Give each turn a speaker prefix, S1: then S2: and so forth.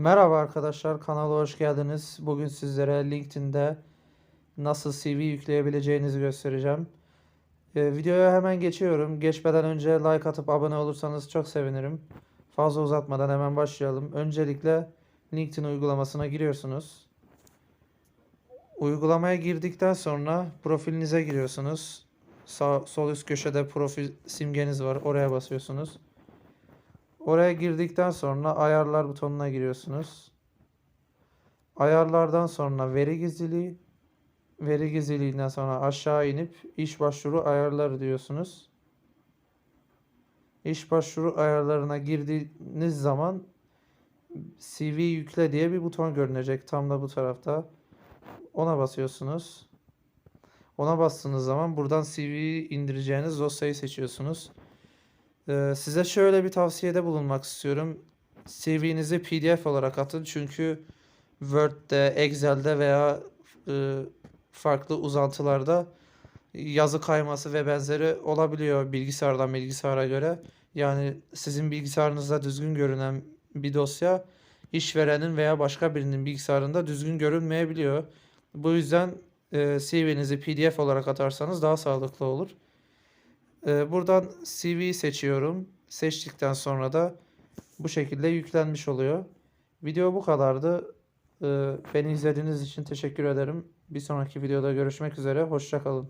S1: Merhaba arkadaşlar, kanala hoş geldiniz. Bugün sizlere LinkedIn'de nasıl CV yükleyebileceğinizi göstereceğim. Ee, videoya hemen geçiyorum. Geçmeden önce like atıp abone olursanız çok sevinirim. Fazla uzatmadan hemen başlayalım. Öncelikle LinkedIn uygulamasına giriyorsunuz. Uygulamaya girdikten sonra profilinize giriyorsunuz. Sağ, sol üst köşede profil simgeniz var. Oraya basıyorsunuz. Oraya girdikten sonra ayarlar butonuna giriyorsunuz. Ayarlardan sonra veri gizliliği, veri gizliliğinden sonra aşağı inip iş başvuru ayarları diyorsunuz. İş başvuru ayarlarına girdiğiniz zaman CV yükle diye bir buton görünecek tam da bu tarafta. Ona basıyorsunuz. Ona bastığınız zaman buradan CV indireceğiniz dosyayı seçiyorsunuz. Ee, size şöyle bir tavsiyede bulunmak istiyorum. CV'nizi PDF olarak atın çünkü Word'de, Excel'de veya e, farklı uzantılarda yazı kayması ve benzeri olabiliyor bilgisayardan bilgisayara göre. Yani sizin bilgisayarınızda düzgün görünen bir dosya işverenin veya başka birinin bilgisayarında düzgün görünmeyebiliyor. Bu yüzden e, CV'nizi PDF olarak atarsanız daha sağlıklı olur. Ee, buradan CV seçiyorum. Seçtikten sonra da bu şekilde yüklenmiş oluyor. Video bu kadardı. Ee, beni izlediğiniz için teşekkür ederim. Bir sonraki videoda görüşmek üzere. Hoşça kalın.